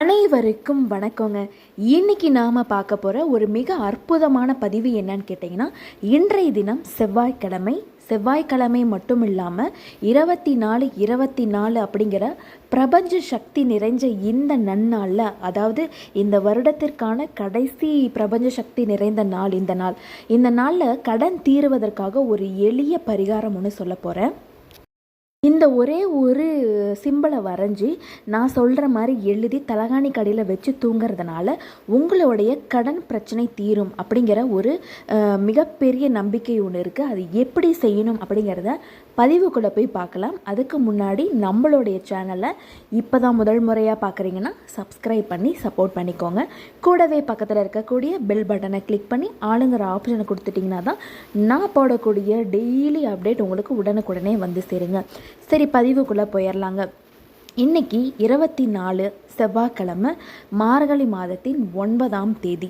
அனைவருக்கும் வணக்கங்க. இன்னைக்கு நாம் பார்க்க போகிற ஒரு மிக அற்புதமான பதிவு என்னன்னு கேட்டிங்கன்னா இன்றைய தினம் செவ்வாய்க்கிழமை செவ்வாய்க்கிழமை மட்டும் இல்லாமல் இருபத்தி நாலு இருபத்தி நாலு அப்படிங்கிற பிரபஞ்ச சக்தி நிறைஞ்ச இந்த நன்னாளில் அதாவது இந்த வருடத்திற்கான கடைசி பிரபஞ்ச சக்தி நிறைந்த நாள் இந்த நாள். இந்த நாளில் கடன் தீருவதற்காக ஒரு எளிய பரிகாரம் ஒன்று சொல்ல போகிறேன் இந்த ஒரே ஒரு சிம்பிளை வரைஞ்சி நான் சொல்கிற மாதிரி எழுதி தலகாணி கடையில் வச்சு தூங்குறதுனால உங்களுடைய கடன் பிரச்சனை தீரும் அப்படிங்கிற ஒரு மிகப்பெரிய நம்பிக்கை ஒன்று இருக்குது அது எப்படி செய்யணும் அப்படிங்கிறத பதிவுக்குள்ளே போய் பார்க்கலாம். அதுக்கு முன்னாடி நம்மளுடைய சேனலை இப்போ தான் முதல் முறையாக பார்க்குறீங்கன்னா சப்ஸ்கிரைப் பண்ணி சப்போர்ட் பண்ணிக்கோங்க. கூடவே பக்கத்தில் இருக்கக்கூடிய பெல் பட்டனை கிளிக் பண்ணி ஆளுங்கிற ஆப்ஷனை கொடுத்துட்டிங்கன்னா தான் நான் போடக்கூடிய டெய்லி அப்டேட் உங்களுக்கு உடனுக்குடனே வந்து சேருங்க. சரி பதிவுக்குள்ளே போயிடலாங்க இன்னைக்கு இருபத்தி நாலு செவ்வாய்க்கிழமை மார்கழி மாதத்தின் ஒன்பதாம் தேதி.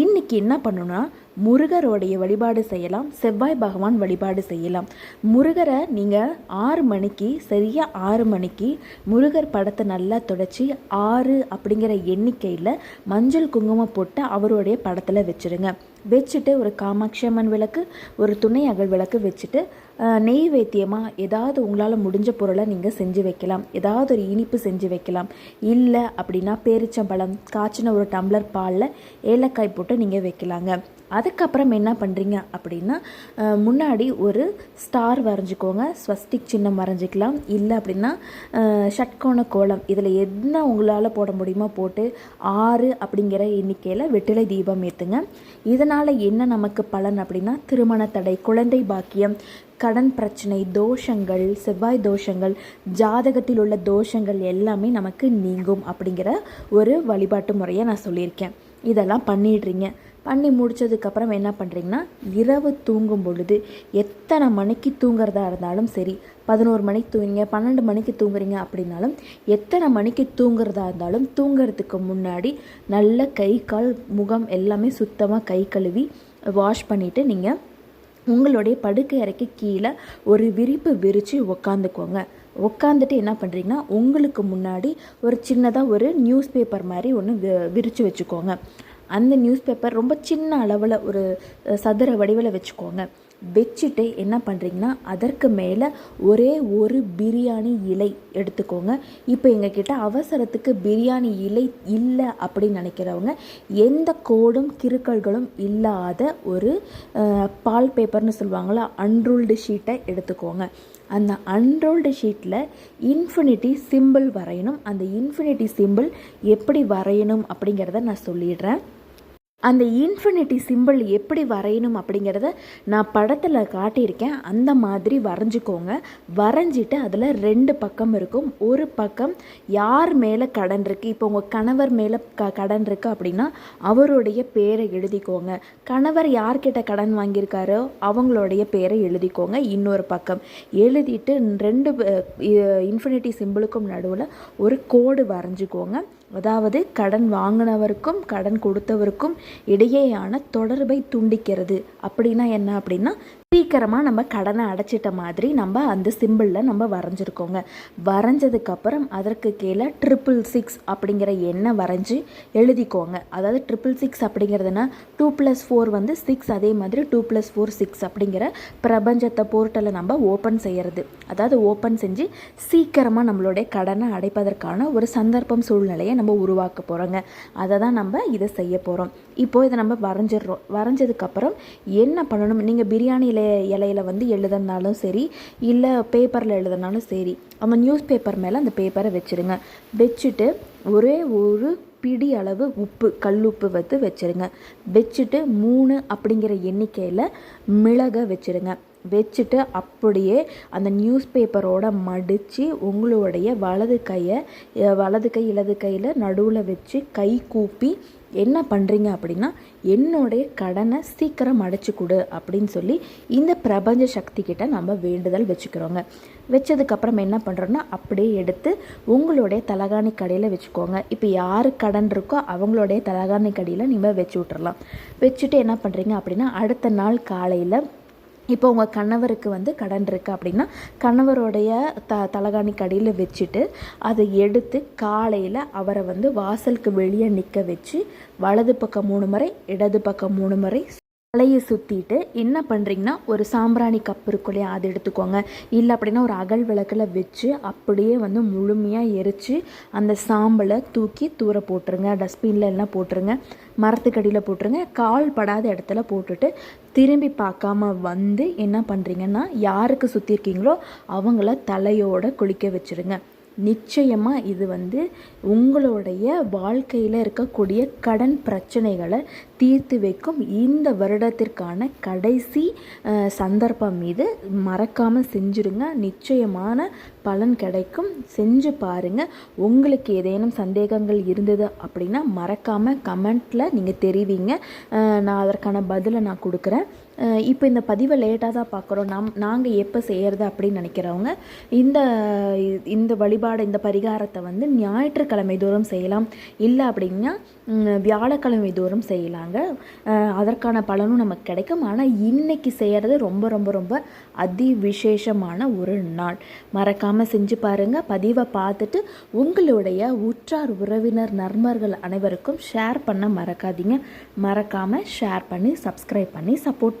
இன்னைக்கு என்ன பண்ணணும்னா முருகருடைய வழிபாடு செய்யலாம் செவ்வாய் பகவான் வழிபாடு செய்யலாம். முருகரை நீங்கள் ஆறு மணிக்கு சரியாக ஆறு மணிக்கு முருகர் படத்தை நல்லா தொடச்சி ஆறு அப்படிங்கிற எண்ணிக்கையில் மஞ்சள் குங்குமம் போட்டு அவருடைய படத்தில் வச்சுருங்க. வச்சுட்டு ஒரு காமாட்சி அம்மன் விளக்கு ஒரு துணை அகல் விளக்கு வச்சுட்டு நெய் நெய்வேத்தியமாக ஏதாவது உங்களால் முடிஞ்ச பொருளை நீங்கள் செஞ்சு வைக்கலாம். ஏதாவது ஒரு இனிப்பு செஞ்சு வைக்கலாம். இல்லை அப்படின்னா பேரிச்சம்பழம் காய்ச்சின ஒரு டம்ளர் பாலில் ஏலக்காய் போட்டு நீங்கள் வைக்கலாங்க. அதுக்கப்புறம் என்ன பண்ணுறீங்க அப்படின்னா முன்னாடி ஒரு ஸ்டார் வரைஞ்சிக்கோங்க. ஸ்வஸ்டிக் சின்னம் வரைஞ்சிக்கலாம். இல்லை அப்படின்னா ஷட்கோண கோலம். இதில் என்ன உங்களால் போட முடியுமோ போட்டு ஆறு அப்படிங்கிற எண்ணிக்கையில் வெற்றிலை தீபம் ஏற்றுங்க இதனால் என்ன நமக்கு பலன் அப்படின்னா திருமண தடை குழந்தை பாக்கியம் கடன் பிரச்சனை தோஷங்கள் செவ்வாய் தோஷங்கள் ஜாதகத்தில் உள்ள தோஷங்கள் எல்லாமே நமக்கு நீங்கும் அப்படிங்கிற ஒரு வழிபாட்டு முறையை நான் சொல்லியிருக்கேன். இதெல்லாம் பண்ணிடுறீங்க. பண்ணி முடிச்சதுக்கப்புறம் என்ன பண்ணுறீங்கன்னா இரவு தூங்கும் பொழுது எத்தனை மணிக்கு தூங்குறதா இருந்தாலும் சரி பதினோரு மணிக்கு தூங்குறீங்க பன்னெண்டு மணிக்கு தூங்குறீங்க அப்படின்னாலும் எத்தனை மணிக்கு தூங்குறதா இருந்தாலும் தூங்குறதுக்கு முன்னாடி நல்ல கை கால் முகம் எல்லாமே சுத்தமாக கை கழுவி வாஷ் பண்ணிவிட்டு நீங்கள் உங்களுடைய படுக்கை அறைக்கு கீழே ஒரு விரிப்பு விரித்து உக்காந்துக்கோங்க. உட்காந்துட்டு என்ன பண்ணுறீங்கன்னா உங்களுக்கு முன்னாடி ஒரு சின்னதாக ஒரு நியூஸ் பேப்பர் மாதிரி ஒன்று விரித்து வச்சுக்கோங்க. அந்த நியூஸ் பேப்பர் ரொம்ப சின்ன அளவில் ஒரு சதுர வடிவில் வச்சுக்கோங்க. வச்சுட்டு என்ன பண்ணுறீங்கன்னா அதற்கு மேலே ஒரே ஒரு பிரியாணி இலை எடுத்துக்கோங்க. இப்போ எங்ககிட்ட அவசரத்துக்கு பிரியாணி இலை இல்லை அப்படின்னு நினைக்கிறவங்க எந்த கோடும் கிறுக்கல்களும் இல்லாத ஒரு பால் பேப்பர்னு சொல்லுவாங்களா அன்ரூல்டு ஷீட்டை எடுத்துக்கோங்க. அந்த அன்ரோல்டு ஷீட்டில் இன்ஃபினிட்டி சிம்பிள் வரையணும். அந்த இன்ஃபினிட்டி சிம்பிள் எப்படி வரையணும் அப்படிங்கிறத நான் சொல்லிடுறேன். அந்த இன்ஃபினிட்டி சிம்பிள் எப்படி வரையணும் அப்படிங்கிறத நான் படத்தில் காட்டியிருக்கேன். அந்த மாதிரி வரைஞ்சிக்கோங்க. வரைஞ்சிட்டு அதில் ரெண்டு பக்கம் இருக்கும். ஒரு பக்கம் யார் மேலே கடன் இருக்குது இப்போ உங்கள் கணவர் மேலே க கடன் இருக்குது அப்படின்னா அவருடைய பேரை எழுதிக்கோங்க. கணவர் யார்கிட்ட கடன் வாங்கியிருக்காரோ அவங்களுடைய பேரை எழுதிக்கோங்க. இன்னொரு பக்கம் எழுதிட்டு ரெண்டு இன்ஃபினிட்டி சிம்பிளுக்கும் நடுவில் ஒரு கோடு வரைஞ்சிக்கோங்க. அதாவது கடன் வாங்கினவருக்கும் கடன் கொடுத்தவருக்கும் இடையேயான தொடர்பை துண்டிக்கிறது. அப்படின்னா என்ன அப்படின்னா சீக்கிரமாக நம்ம கடனை அடைச்சிட்ட மாதிரி நம்ம அந்த சிம்பிளில் நம்ம வரைஞ்சிருக்கோங்க. வரைஞ்சதுக்கப்புறம் அதற்கு கீழே ட்ரிபிள் சிக்ஸ் அப்படிங்கிற எண்ணை வரைஞ்சி எழுதிக்கோங்க. அதாவது ட்ரிபிள் சிக்ஸ் அப்படிங்கிறதுனா டூ ப்ளஸ் ஃபோர் வந்து சிக்ஸ் அதே மாதிரி டூ ப்ளஸ் ஃபோர் சிக்ஸ் அப்படிங்கிற பிரபஞ்சத்தை போர்ட்டலை நம்ம ஓப்பன் செய்கிறது அதாவது ஓப்பன் செஞ்சு சீக்கிரமாக நம்மளுடைய கடனை அடைப்பதற்கான ஒரு சந்தர்ப்பம் சூழ்நிலையை நம்ம உருவாக்க போகிறோங்க அதை தான் நம்ம இதை செய்ய போகிறோம் இப்போ இதை நம்ம வரைஞ்சிடுறோம் வரைஞ்சதுக்கப்புறம் என்ன பண்ணணும்? நீங்கள் பிரியாணியில் இலையில வந்து எழுதுனாலும் சரி இல்லை பேப்பரில் எழுதுனாலும் சரி அந்த நியூஸ் பேப்பர் மேலே அந்த பேப்பரை வச்சுருங்க. வச்சுட்டு ஒரே ஒரு பிடி அளவு உப்பு கல்லுப்பு வந்து வச்சுருங்க. வச்சுட்டு மூணு அப்படிங்கிற எண்ணிக்கையில் மிளகை வச்சுருங்க. வச்சுட்டு அப்படியே அந்த நியூஸ் பேப்பரோட மடித்து உங்களுடைய வலது கையை வலது கை இடது கையில் நடுவில் வச்சு கை கூப்பி என்ன பண்ணுறீங்க அப்படின்னா என்னுடைய கடனை சீக்கிரம் அடைச்சி கொடு அப்படின்னு சொல்லி இந்த பிரபஞ்ச சக்தி கிட்ட நம்ம வேண்டுதல் வச்சுக்கிறோங்க. வச்சதுக்கப்புறம் என்ன பண்ணுறோன்னா அப்படியே எடுத்து உங்களுடைய தலகாணி கடையில் வச்சுக்கோங்க. இப்போ யார் கடன் இருக்கோ அவங்களுடைய தலகாணி கடையில் நீங்கள் வச்சு விட்டுறலாம். வச்சுட்டு என்ன பண்ணுறீங்க அப்படின்னா அடுத்த நாள் காலையில் இப்போ உங்கள் கணவருக்கு வந்து கடன் இருக்குது அப்படின்னா கணவருடைய த தலகாணி கடையில் வச்சுட்டு அதை எடுத்து காலையில் அவரை வந்து வாசலுக்கு வெளியே நிற்க வச்சு வலது பக்கம் மூணு முறை இடது பக்கம் மூணு முறை தலையை சுற்றிட்டு என்ன பண்ணுறீங்கன்னா ஒரு சாம்பிராணி கப் இருக்கும் இல்லையா அது எடுத்துக்கோங்க. இல்லை அப்படின்னா ஒரு அகல் விளக்கில் வச்சு அப்படியே வந்து முழுமையாக எரித்து அந்த சாம்பலை தூக்கி தூர போட்டுருங்க. டஸ்ட்பினில் எல்லாம் போட்டுருங்க. மரத்துக்கடியில் போட்டுருங்க. கால் படாத இடத்துல போட்டுட்டு திரும்பி பார்க்காம வந்து என்ன பண்ணுறீங்கன்னா யாருக்கு சுற்றிருக்கீங்களோ அவங்கள தலையோட குளிக்க வச்சுருங்க. நிச்சயமாக இது வந்து உங்களுடைய வாழ்க்கையில் இருக்கக்கூடிய கடன் பிரச்சனைகளை தீர்த்து வைக்கும் இந்த வருடத்திற்கான கடைசி சந்தர்ப்பம் இது. மறக்காமல் செஞ்சுருங்க. நிச்சயமான பலன் கிடைக்கும். செஞ்சு பாருங்கள் உங்களுக்கு ஏதேனும் சந்தேகங்கள் இருந்தது அப்படின்னா மறக்காமல் கமெண்ட்டில் நீங்கள் தெரிவிங்க. நான் அதற்கான பதிலை நான் கொடுக்குறேன். இப்போ இந்த பதிவை லேட்டாக தான் பார்க்குறோம் நம் நாங்கள் எப்போ செய்கிறது அப்படின்னு நினைக்கிறவங்க இந்த இந்த வழிபாடு இந்த பரிகாரத்தை வந்து ஞாயிற்றுக்கிழமை தோறும் செய்யலாம். இல்லை அப்படின்னா வியாழக்கிழமை தோறும் செய்யலாங்க. அதற்கான பலனும் நமக்கு கிடைக்கும். ஆனால் இன்றைக்கி செய்கிறது ரொம்ப ரொம்ப ரொம்ப அதி விசேஷமான ஒரு நாள். மறக்காமல் செஞ்சு பாருங்கள் பதிவை பார்த்துட்டு உங்களுடைய உற்றார் உறவினர் நண்பர்கள் அனைவருக்கும் ஷேர் பண்ண மறக்காதீங்க. மறக்காமல் ஷேர் பண்ணி சப்ஸ்கிரைப் பண்ணி சப்போர்ட்